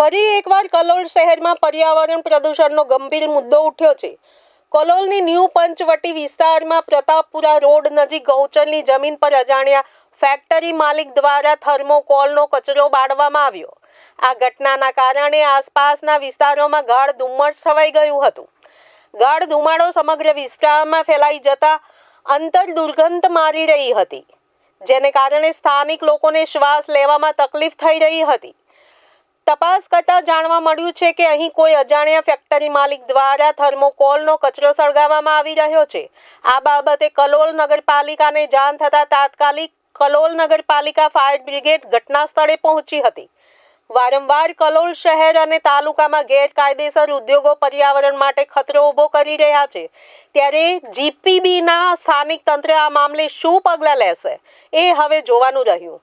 ફરી એકવાર કલોલ શહેરમાં પર્યાવરણ પ્રદૂષણનો ગંભીર મુદ્દો ઉઠ્યો છે. કલોલની ન્યૂ પંચવટી વિસ્તારમાં પ્રતાપપુરા રોડ નજીક ગૌચરની જમીન પર અજાણ્યા ફેક્ટરી માલિક દ્વારા થર્મોકોલનો કચરો બાળવામાં આવ્યો. આ ઘટનાના કારણે આસપાસના વિસ્તારોમાં ગાઢ ધુમ્મસ છવાઈ ગયું હતું. ગાઢ ધુમાડો સમગ્ર વિસ્તારમાં ફેલાઈ જતા અંતર દુર્ગંધ મારી રહી હતી, જેને કારણે સ્થાનિક લોકોને શ્વાસ લેવામાં તકલીફ થઈ રહી હતી. તપાસ કરતા જાણવા મળ્યું છે કે અહીં કોઈ અજાણ્યા ફેક્ટરી માલિક દ્વારા થર્મોકોલનો કચરો સળગાવવામાં આવી રહ્યો છે. આ બાબતે કલોલ નગરપાલિકાને જાણ થતાં તાત્કાલિક કલોલ નગરપાલિકા ફાયર બ્રિગેડ ઘટના સ્થળે પહોંચી હતી. વારંવાર કલોલ શહેર અને તાલુકામાં ગેરકાયદેસર ઉદ્યોગો પર્યાવરણ માટે ખતરો ઊભો કરી રહ્યા છે. ત્યારે જીપીબીના સ્થાનિક તંત્ર આ મામલે શું પગલાં લેશે એ હવે જોવાનું રહ્યું.